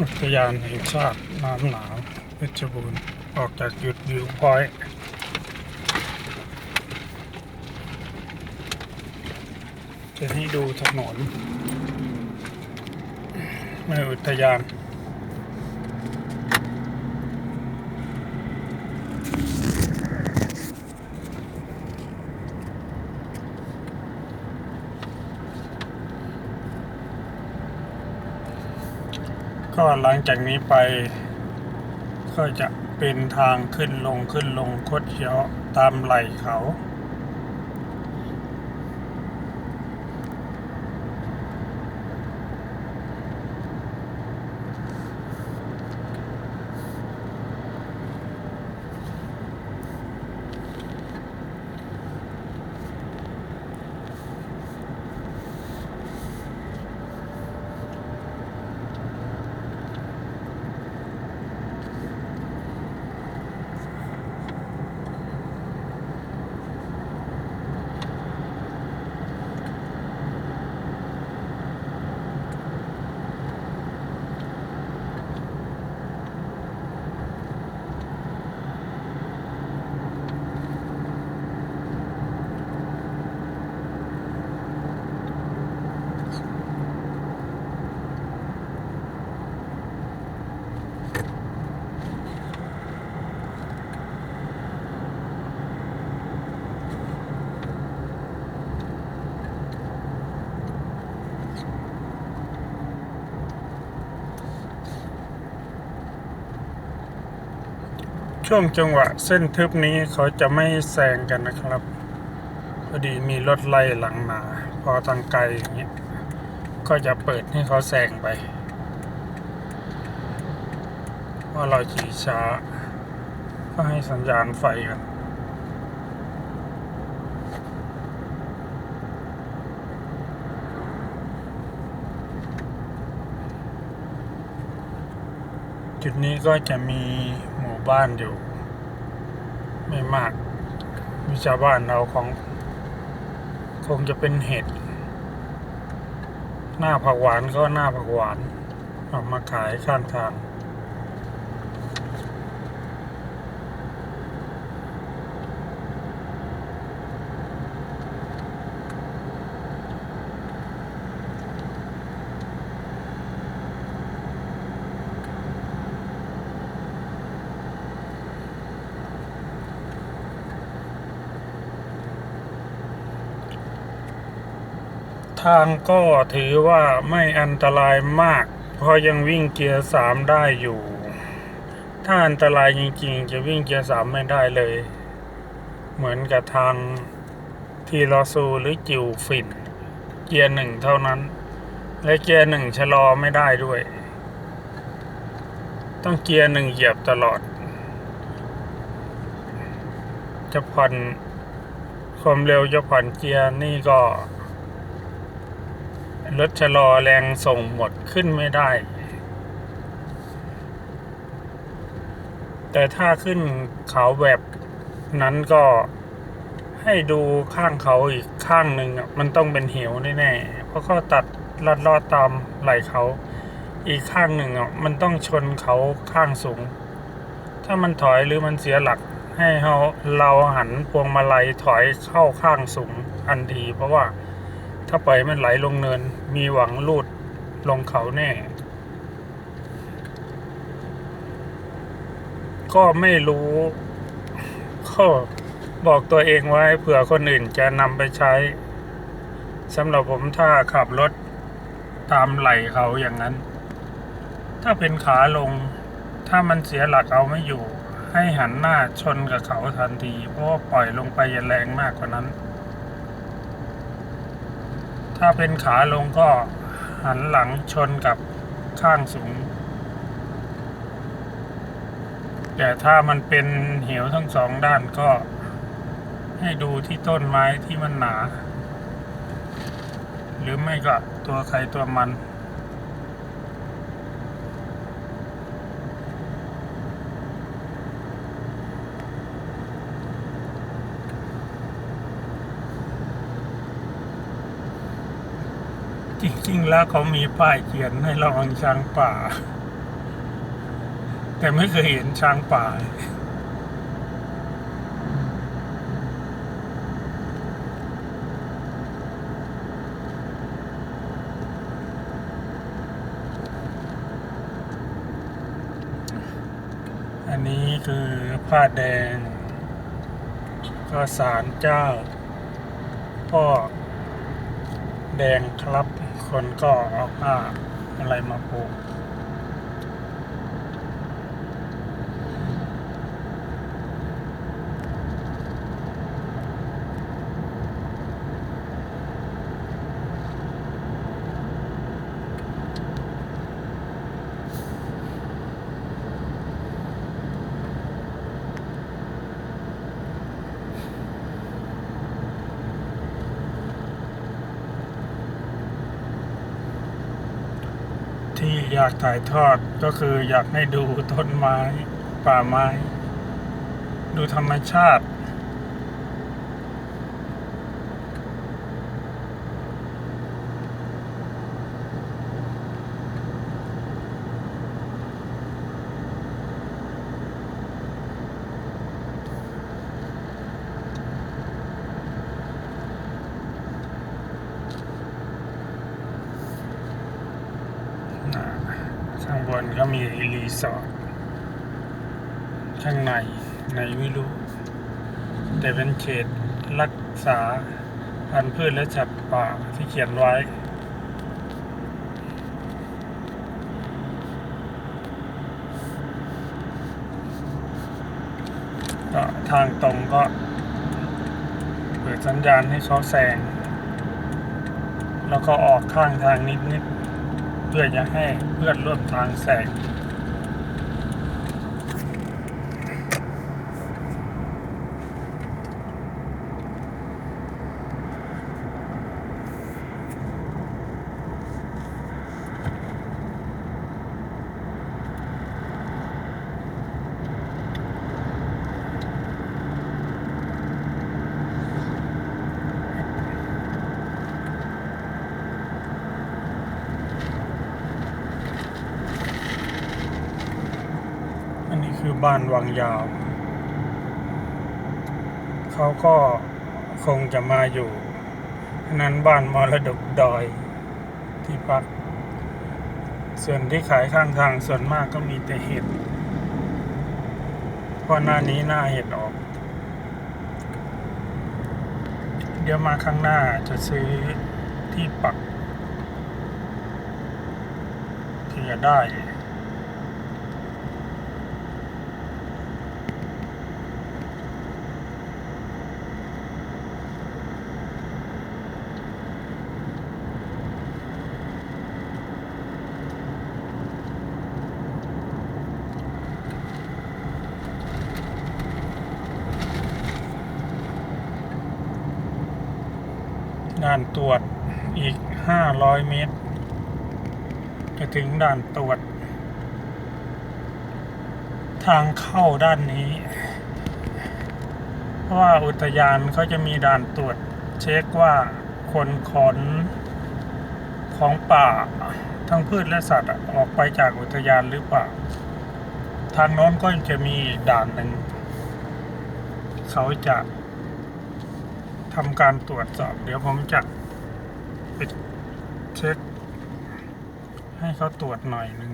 อุทยานแห่งชาติน้ำหนาวเพชรบูรณ์ออกจากจุดวิวพอยต์จะให้ดูถนนในอุทยาน ก็หลังจากนี้ไป ก็จะเป็นทางขึ้นลงขึ้นลงคดเคี้ยวตามไหล่เขา ช่วงจังหวะเส้นทึบนี้เขาจะไม่แซงกันนะครับ พอดีมีรถไล่หลังมา พอทางไกลอย่างเงี้ยก็จะเปิดให้เขาแซงไปว่าเราขี่ช้า ก็ให้สัญญาณไฟกันจุดนี้ก็จะมีหมู่ บ้านอยู่ ไม่มาก มีชาวบ้านเราของ คงจะเป็นเห็ด หน้าผักหวานก็หน้าผักหวาน เออกมาขายข้างทาง ทางก็ถือว่าไม่อันตรายมาก เพราะยังวิ่งเกียร์สามได้อยู่ ถ้าอันตรายจริงๆ จะวิ่งเกียร์สามไม่ได้เลย เหมือนกับทางทีลอซูหรือจิวฟินเกียร์หนึ่งเท่านั้น และเกียร์หนึ่งชะลอไม่ได้ด้วย ต้องเกียร์หนึ่งเหยียบตลอด จะผ่อนความเร็วจะผ่อนเกียร์นี่ก็ รถชะลอแรงส่งหมดขึ้นไม่ได้ แต่ถ้าขึ้นเขาแบบนั้นก็ให้ดูข้างเขาอีกข้างหนึ่งอะมันต้องเป็นเหวแน่ๆเพราะเขาตัดลัดลอดตามไหล่เขาอีกข้างหนึ่งอะมันต้องชนเขาข้างสูง ถ้ามันถอยหรือมันเสียหลักให้เราเราหันพวงมาลัยถอยเข้าข้างสูงทันทีเพราะว่า ถ้าปล่อยมันไหลลงเนิน มีหวังลูดลงเขาแน่ ก็ไม่รู้ก็บอกตัวเองไว้เผื่อคนอื่นจะนำไปใช้สำหรับผมถ้าขับรถตามไหลเขาอย่างนั้น ถ้าเป็นขาลง ถ้ามันเสียหลักเอาไม่อยู่ ให้หันหน้าชนกับเขาทันที เพราะปล่อยลงไปยแรงมากกว่านั้น ถ้าเป็นขาลงก็หันหลังชนกับข้างสูง แต่ถ้ามันเป็นเหวทั้งสองด้านก็ให้ดูที่ต้นไม้ที่มันหนา หรือไม่ก็ตัวใครตัวมัน จริงๆแล้วเขามีป้ายเขียนให้ระวังช้างป่า แต่ไม่เคยเห็นช้างป่า อันนี้คือผ้าแดง ก็สารเจ้าพ่อแดงครับ คนก็เอาผ้าอะไรมาผู ที่อยากถ่ายทอดก็คืออยากให้ดูต้นไม้ ป่าไม้ ดูธรรมชาติ อ่า ข้างบนก็มีรีสอร์ทข้างในในไม่รู้ แต่เป็นเขตรักษาพันธุ์พืชและสัตว์ป่าที่เขียนไว้ ก็ทางตรงก็ เปิดสัญญาณให้เขาแซงแล้วก็ออกข้างทางนิดๆ พื่อจะให้เพื่อนร่วมทางแสง บ้านวังยาว เขาก็คงจะมาอยู่นนั้นบ้านมรดกดอยที่พัก ส่วนที่ขายข้างทางส่วนมากก็มีแต่เห็ดเพราะหน้านี้หน้าเห็ดออก เดี๋ยวมาข้างหน้าจะซื้อที่ปักที่จะได้ ด่านตรวจอีก 500 เมตร จะถึงด่านตรวจ ทางเข้าด้านนี้ เพราะว่าอุทยานเขาจะมีด่านตรวจ เช็คว่าคนขนของป่าทั้งพืชและสัตว์ออกไปจากอุทยานหรือเปล่า ทางโน้นก็จะมีด่านหนึ่ง เขาจะทำการตรวจสอบ เดี๋ยวผมจะ ไปเช็ค ให้เขาตรวจหน่อยหนึ่ง